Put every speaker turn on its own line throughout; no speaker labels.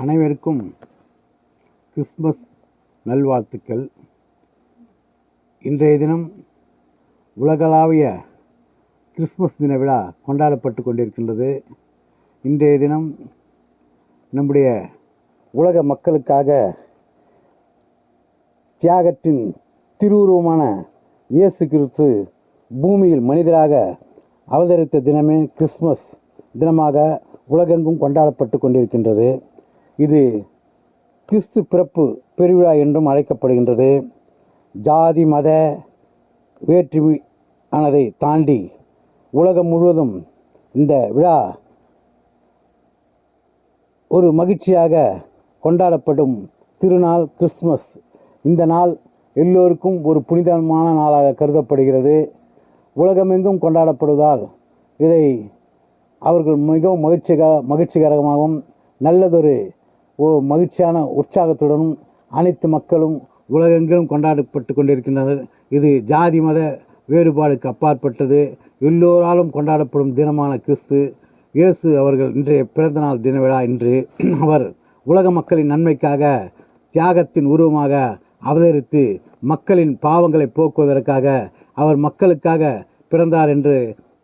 அனைவருக்கும் கிறிஸ்மஸ் நல்வாழ்த்துக்கள். இன்றைய தினம் உலகளாவிய கிறிஸ்மஸ் தின விழா கொண்டாடப்பட்டு கொண்டிருக்கின்றது. இன்றைய தினம் நம்முடைய உலக மக்களுக்காக தியாகத்தின் திருவுருவமான இயேசு கிறிஸ்து பூமியில் மனிதராக அவதரித்த தினமே கிறிஸ்மஸ் தினமாக உலகெங்கும் கொண்டாடப்பட்டு கொண்டிருக்கின்றது. இது கிறிஸ்து பிறப்பு பெருவிழா என்றும் அழைக்கப்படுகின்றது. ஜாதி மத வேற்றுமை ஆனதை தாண்டி உலகம் முழுவதும் இந்த விழா ஒரு மகிழ்ச்சியாக கொண்டாடப்படும் திருநாள் கிறிஸ்துமஸ். இந்த நாள் எல்லோருக்கும் ஒரு புனிதமான நாளாக கருதப்படுகிறது. உலகமெங்கும் கொண்டாடப்படுவதால் இதை அவர்கள் மிகவும் மகிழ்ச்சிக மகிழ்ச்சிகரமாகவும் நல்லதொரு ஓ மகிழ்ச்சியான உற்சாகத்துடனும் அனைத்து மக்களும் உலகெங்கிலும் கொண்டாடப்பட்டு கொண்டிருக்கின்றனர். இது ஜாதி மத வேறுபாடுக்கு அப்பாற்பட்டது. எல்லோராலும் கொண்டாடப்படும் தினமான கிறிஸ்து. இயேசு அவர்கள் இன்றைய பிறந்தநாள் தின விழா இன்று அவர் உலக மக்களின் நன்மைக்காக தியாகத்தின் உருவமாக அவதரித்து மக்களின் பாவங்களை போக்குவதற்காக அவர் மக்களுக்காக பிறந்தார் என்று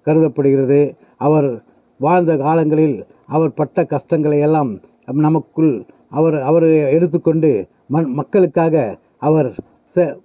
கருதப்படுகிறது. அவர் வாழ்ந்த காலங்களில் அவர் பட்ட கஷ்டங்களை எல்லாம் நமக்குள் அவர் அவர் எடுத்துக்கொண்டு மண் மக்களுக்காக அவர் ச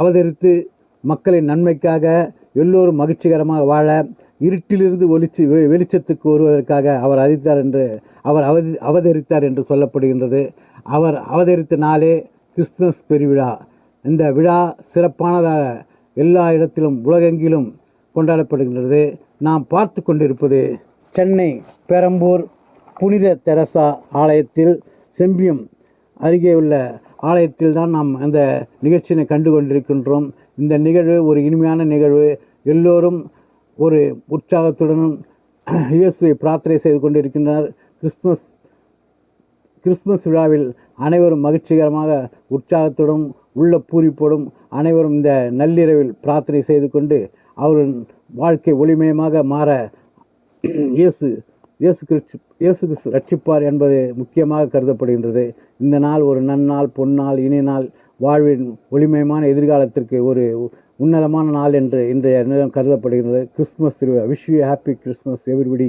அவதரித்து மக்களின் நன்மைக்காக எல்லோரும் மகிழ்ச்சிகரமாக வாழ இருட்டிலிருந்து ஒளிச்சு வெ- வெளிச்சத்துக்கு வருவதற்காக அவர் அதித்தார் என்று அவர் அவதி அவதரித்தார் என்று சொல்லப்படுகின்றது. அவர் அவதரித்த நாளே கிறிஸ்துமஸ் பெருவிழா. இந்த விழா சிறப்பானதாக எல்லா இடத்திலும் உலகெங்கிலும் கொண்டாடப்படுகின்றது. நாம் பார்த்து கொண்டிருப்பது சென்னை பெரம்பூர் புனித தெரசா ஆலயத்தில் செம்பியம் அருகே உள்ள ஆலயத்தில் தான் நாம் அந்த நிகழ்ச்சியினை கண்டு கொண்டிருக்கின்றோம் இந்த நிகழ்வு ஒரு இனிமையான நிகழ்வு. எல்லோரும் ஒரு உற்சாகத்துடனும் இயேசுவை பிரார்த்தனை செய்து கொண்டிருக்கின்றனர். கிறிஸ்துமஸ் கிறிஸ்துமஸ் விழாவில் அனைவரும் மகிழ்ச்சிகரமாக உற்சாகத்துடன் உள்ள பூரிப்போடும் அனைவரும் இந்த நள்ளிரவில் பிரார்த்தனை செய்து கொண்டு அவரின் வாழ்க்கை ஒளிமயமாக மாற இயேசு இயேசு கிறிஸ்து இயேசு கிறிஸ்து ரட்சிப்பார் என்பது முக்கியமாக கருதப்படுகின்றது. இந்த நாள் ஒரு நன்னாள் பொன்னாள் இனி நாள் வாழ்வின் ஒளிமயமான எதிர்காலத்திற்கு ஒரு உன்னதமான நாள் என்று இன்றைய நேரம் கருதப்படுகிறது கிறிஸ்துமஸ் திருவிழா. Wish you happy Christmas everybody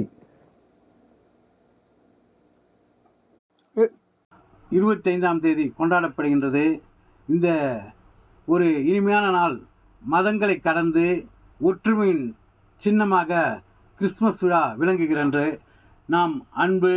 இருபத்தைந்தாம் தேதி கொண்டாடப்படுகின்றது. இந்த ஒரு இனிமையான நாள் மதங்களை கடந்து ஒற்றுமையின் சின்னமாக கிறிஸ்மஸ் விழா விளங்குகின்றது நாம் அன்பு